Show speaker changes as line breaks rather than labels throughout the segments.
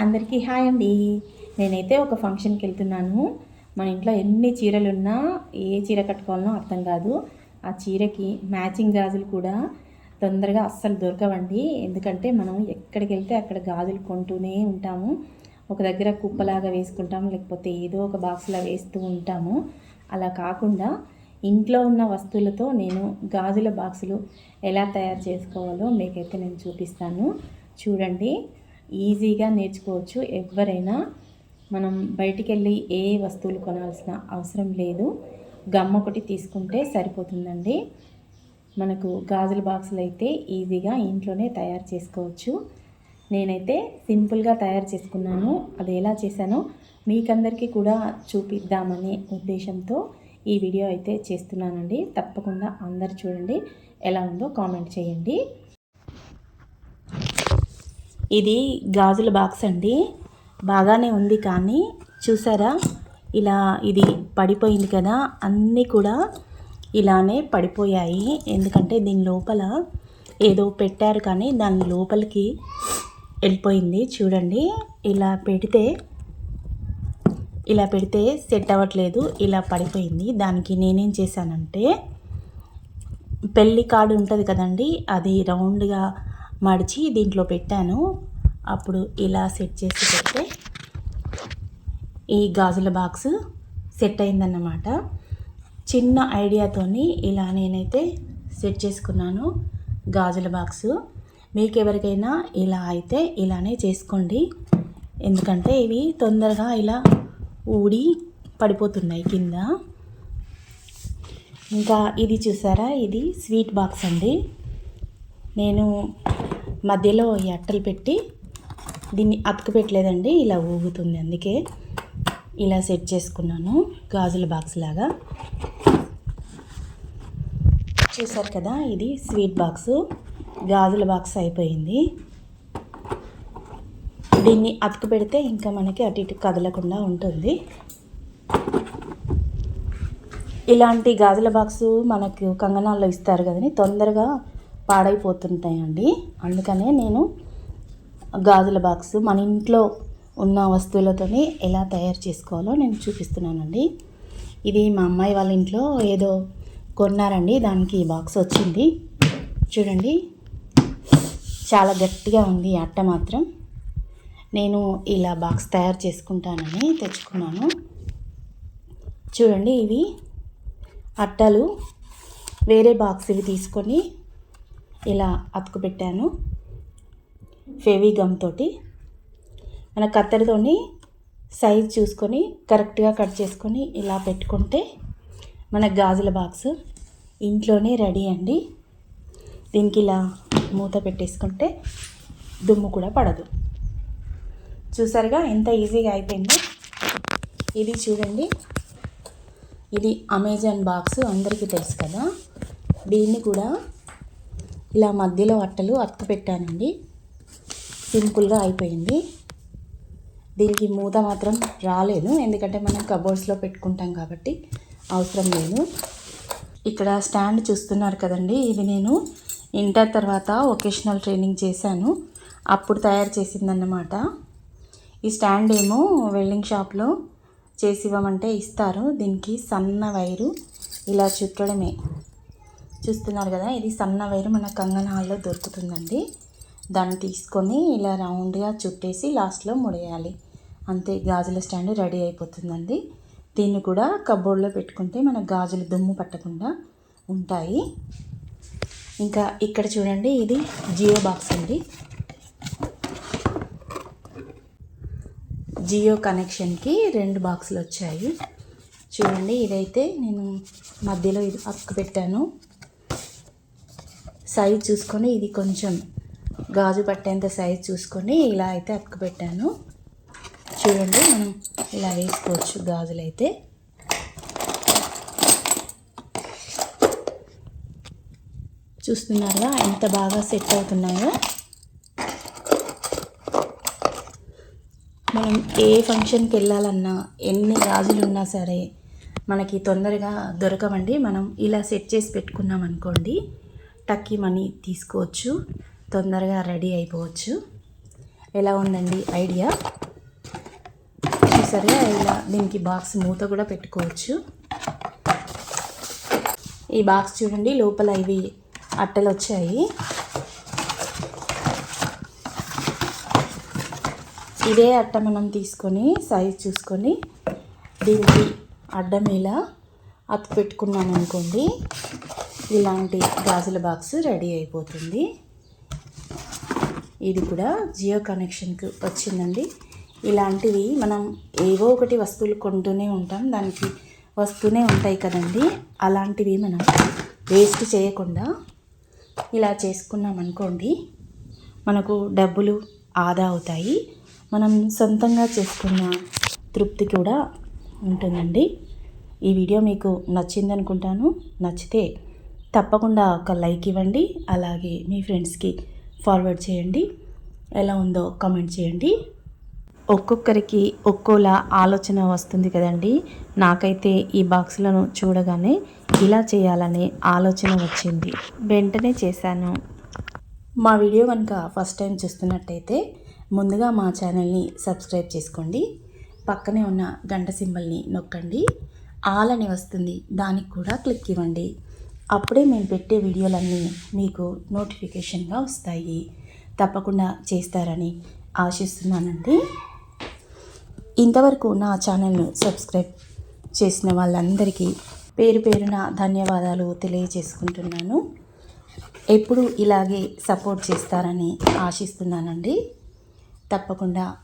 అందరికీ హాయ్ అండి. నేనైతే ఒక ఫంక్షన్కి వెళ్తున్నాను. మన ఇంట్లో ఎన్ని చీరలు ఉన్నా ఏ చీర కట్టుకోవాలనో అర్థం కాదు. ఆ చీరకి మ్యాచింగ్ గాజులు కూడా తొందరగా అస్సలు దొరకవండి. ఎందుకంటే మనం ఎక్కడికి వెళ్తే అక్కడ గాజులు కొంటూనే ఉంటాము. ఒక దగ్గర కుప్పలాగా వేసుకుంటాము లేకపోతే ఏదో ఒక బాక్స్లా వేస్తూ ఉంటాము. అలా కాకుండా ఇంట్లో ఉన్న వస్తువులతో నేను గాజుల బాక్సులు ఎలా తయారు చేసుకోవాలో మీకైతే నేను చూపిస్తాను. చూడండి ఈజీగా నేర్చుకోవచ్చు. ఎవరైనా మనం బయటికి వెళ్ళి ఏ వస్తువులు కొనాల్సిన అవసరం లేదు. గమ్ ఒకటి తీసుకుంటే సరిపోతుందండి. మనకు గాజుల బాక్సులు అయితే ఈజీగా ఇంట్లోనే తయారు చేసుకోవచ్చు. నేనైతే సింపుల్గా తయారు చేసుకున్నాను. అది ఎలా చేశానో మీకందరికీ కూడా చూపిద్దామనే ఉద్దేశంతో ఈ వీడియో అయితే చేస్తున్నానండి. తప్పకుండా అందరు చూడండి. ఎలా ఉందో కామెంట్ చేయండి. ఇది గాజుల బాక్స్ అండి. బాగానే ఉంది కానీ చూసారా? ఇలా ఇది పడిపోయింది కదా. అన్నీ కూడా ఇలానే పడిపోయాయి. ఎందుకంటే దీని లోపల ఏదో పెట్టారు కానీ దాని లోపలికి వెళ్ళిపోయింది. చూడండి. ఇలా పెడితే ఇలా పెడితే సెట్ అవ్వట్లేదు ఇలా పడిపోయింది. దానికి నేనేం చేశానంటే పెళ్ళి కార్డు ఉంటుంది కదండి అది రౌండ్గా మడిచి దీంట్లో పెట్టాను. అప్పుడు ఇలా సెట్ చేసి పెడితే ఈ గాజుల బాక్స్ సెట్ అయిందన్నమాట. చిన్న ఐడియాతోని ఇలా నేనైతే సెట్ చేసుకున్నాను గాజుల బాక్స్. మీకు ఎవరికైనా ఇలా అయితే ఇలానే చేసుకోండి. ఎందుకంటే ఇవి తొందరగా ఇలా ఊడి పడిపోతున్నాయి కింద. ఇంకా ఇది చూసారా? ఇది స్వీట్ బాక్స్ అండి. నేను మధ్యలో ఈ అట్టలు పెట్టి దీన్ని అతుకు పెట్టలేదండి ఇలా ఊగుతుంది అందుకే ఇలా సెట్ చేసుకున్నాను గాజుల బాక్స్ లాగా. చూసారు కదా? ఇది స్వీట్ బాక్సు గాజుల బాక్స్ అయిపోయింది. దీన్ని అతుకు పెడితే ఇంకా మనకి అటు ఇటు కదలకుండా ఉంటుంది. ఇలాంటి గాజుల బాక్సు మనకు కంగనాల్లో ఇస్తారు కదని తొందరగా పాడైపోతుంటాయండి. అందుకనే నేను గాజుల బాక్స్ మన ఇంట్లో ఉన్న వస్తువులతోనే ఎలా తయారు చేసుకోవాలో నేను చూపిస్తున్నానండి. ఇది మా అమ్మాయి వాళ్ళ ఇంట్లో ఏదో కొన్నారండి దానికి బాక్స్ వచ్చింది. చూడండి చాలా గట్టిగా ఉంది అట్ట మాత్రం. నేను ఇలా బాక్స్ తయారు చేసుకుంటానని తెచ్చుకున్నాను. చూడండి ఇవి అట్టలు వేరే బాక్స్ ఇవి తీసుకొని ఇలా అతుకు పెట్టాను గమ్ తోటి. మన కత్తెరతోని సైజ్ చూసుకొని కరెక్ట్గా కట్ చేసుకొని ఇలా పెట్టుకుంటే మన గాజుల బాక్స్ ఇంట్లోనే రెడీ అండి. దీనికి ఇలా మూత పెట్టేసుకుంటే దుమ్ము కూడా పడదు. చూసారుగా ఎంత ఈజీగా అయిపోయిందో? ఇది చూడండి. ఇది అమెజాన్ బాక్స్ అందరికీ తెలుసు కదా. దీన్ని కూడా ఇలా మధ్యలో అట్టలు అతుకు పెట్టానండి. సింపుల్గా అయిపోయింది. దీనికి మూత మాత్రం రాలేదు. ఎందుకంటే మనం కబోర్డ్స్లో పెట్టుకుంటాం కాబట్టి అవసరం లేదు. ఇక్కడ స్టాండ్ చూస్తున్నారు కదండి. ఇది నేను ఇంటర్ తర్వాత ఒకేషనల్ ట్రైనింగ్ చేశాను. అప్పుడు తయారు చేసిందన్నమాట. ఈ స్టాండ్ ఏమో వెల్డింగ్ షాప్లో చేసి ఇవ్వమంటే ఇస్తారు. దీనికి సన్న వైరు ఇలా చుట్టడమే. చూస్తున్నారు కదా ఇది సన్న వైరు మన కంగన్ హాల్లో దొరుకుతుందండి. దాన్ని తీసుకొని ఇలా రౌండ్గా చుట్టేసి లాస్ట్లో ముడేయాలి. అంతే గాజుల స్టాండ్ రెడీ అయిపోతుందండి. దీన్ని కూడా కబోర్డ్లో పెట్టుకుంటే మన గాజులు దుమ్ము పట్టకుండా ఉంటాయి. ఇంకా ఇక్కడ చూడండి ఇది జియో బాక్స్ అండి. జియో కనెక్షన్కి రెండు బాక్సులు వచ్చాయి. చూడండి ఇదైతే నేను మధ్యలో ఇది అక్కు పెట్టాను. సైజ్ చూసుకొని ఇది కొంచెం గాజు పట్టేంత సైజ్ చూసుకొని ఇలా అయితే అక్కు పెట్టాను. చూడండి మనం ఇలా వేసుకోవచ్చు గాజులు అయితే చూస్తున్నారుగా ఎంత బాగా సెట్ అవుతున్నాయో. మనం ఏ ఫంక్షన్కి వెళ్ళాలన్నా ఎన్ని గాజులు ఉన్నా సరే మనకి తొందరగా దొరకవండి. మనం ఇలా సెట్ చేసి పెట్టుకున్నాం అనుకోండి టక్కి మనీ తీసుకోవచ్చు తొందరగా రెడీ అయిపోవచ్చు. ఎలా ఉందండి ఐడియా? చూసారుగా ఇలా దీనికి బాక్స్ మూత కూడా పెట్టుకోవచ్చు. ఈ బాక్స్ చూడండి లోపల ఇవి అట్టలు వచ్చాయి. ఇదే అట్ట మనం తీసుకొని సైజ్ చూసుకొని దీనికి అడ్డం ఇలా అత్తు పెట్టుకున్నాం అనుకోండి ఇలాంటి గాజుల బాక్స్ రెడీ అయిపోతుంది. ఇది కూడా జియో కనెక్షన్కి వచ్చిందండి. ఇలాంటివి మనం ఏవో ఒకటి వస్తువులు కొంటూనే ఉంటాం. దానికి వస్తూనే ఉంటాయి కదండి. అలాంటివి మనం వేస్ట్ చేయకుండా ఇలా చేసుకున్నాం అనుకోండి మనకు డబ్బులు ఆదా అవుతాయి. మనం సొంతంగా చేసుకున్న తృప్తి కూడా ఉంటుందండి. ఈ వీడియో మీకు నచ్చింది అనుకుంటాను. నచ్చితే తప్పకుండా ఒక లైక్ ఇవ్వండి. అలాగే మీ ఫ్రెండ్స్కి ఫార్వర్డ్ చేయండి. ఎలా ఉందో కమెంట్ చేయండి. ఒక్కొక్కరికి ఒక్కోలా ఆలోచన వస్తుంది కదండి. నాకైతే ఈ బాక్సులను చూడగానే ఇలా చేయాలనే ఆలోచన వచ్చింది. వెంటనే చేశాను. మా వీడియో కనుక ఫస్ట్ టైం చూస్తున్నట్టయితే ముందుగా మా ఛానల్ని సబ్స్క్రైబ్ చేసుకోండి. పక్కనే ఉన్న గంట సింబల్ని నొక్కండి. ఆల్ అని వస్తుంది దానికి కూడా క్లిక్ ఇవ్వండి. అప్పుడే మేము పెట్టే వీడియోలన్నీ మీకు నోటిఫికేషన్గా వస్తాయి. తప్పకుండా చేస్తారని ఆశిస్తున్నానండి. ఇంతవరకు నా ఛానల్ను సబ్స్క్రైబ్ చేసిన వాళ్ళందరికీ పేరు పేరున ధన్యవాదాలు తెలియజేసుకుంటున్నాను. ఎప్పుడు ఇలాగే సపోర్ట్ చేస్తారని ఆశిస్తున్నానండి. తప్పకుండా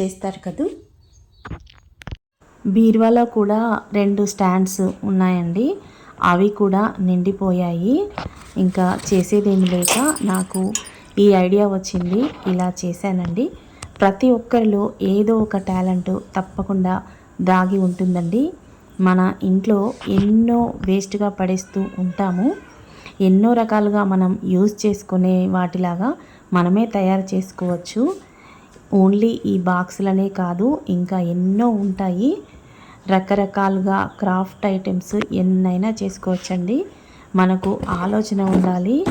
చేస్తారు కదూ? బీరువాలో కూడా రెండు స్టాండ్స్ ఉన్నాయండి. అవి కూడా నిండిపోయాయి. ఇంకా చేసేదేమి లేక నాకు ఈ ఐడియా వచ్చింది. ఇలా చేశానండి. ప్రతి ఒక్కరిలో ఏదో ఒక టాలెంట్ తప్పకుండా దాగి ఉంటుందండి. మన ఇంట్లో ఎన్నో వేస్ట్గా పడేస్తూ ఉంటాము. ఎన్నో రకాలుగా మనం యూజ్ చేసుకునే వాటిలాగా మనమే తయారు చేసుకోవచ్చు. ఓన్లీ ఈ బాక్సులనే కాదు ఇంకా ఎన్నో ఉంటాయి. రకరకాలుగా క్రాఫ్ట్ ఐటమ్స్ ఎన్నైనా చేసుకోవచ్చండి. మనకు ఆలోచన ఉండాలి.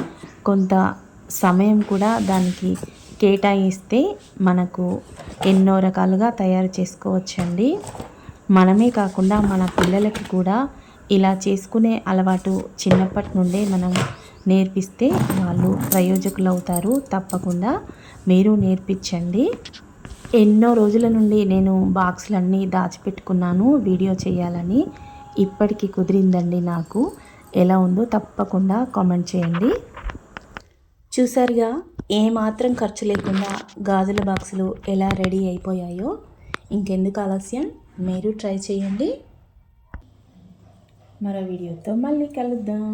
కొంత సమయం కూడా దానికి కేటాయిస్తే మనకు ఎన్నో రకాలుగా తయారు చేసుకోవచ్చండి. మనమే కాకుండా మన పిల్లలకి కూడా ఇలా చేసుకునే అలవాటు చిన్నప్పటి నుండే మనం నేర్పిస్తే వాళ్ళు ప్రయోజకులు అవుతారు తప్పకుండా మీరు నేర్పించండి. ఎన్నో రోజుల నుండి నేను బాక్సులన్నీ దాచిపెట్టుకున్నాను వీడియో చేయాలని. ఇప్పటికి కుదిరిందండి నాకు. ఎలా ఉందో తప్పకుండా కామెంట్ చేయండి. చూసారుగా ఏమాత్రం ఖర్చు లేకుండా గాజుల బాక్సులు ఎలా రెడీ అయిపోయాయో. ఇంకెందుకు ఆలస్యం? మీరు ట్రై చేయండి. మరో వీడియోతో మళ్ళీ కలుద్దాం.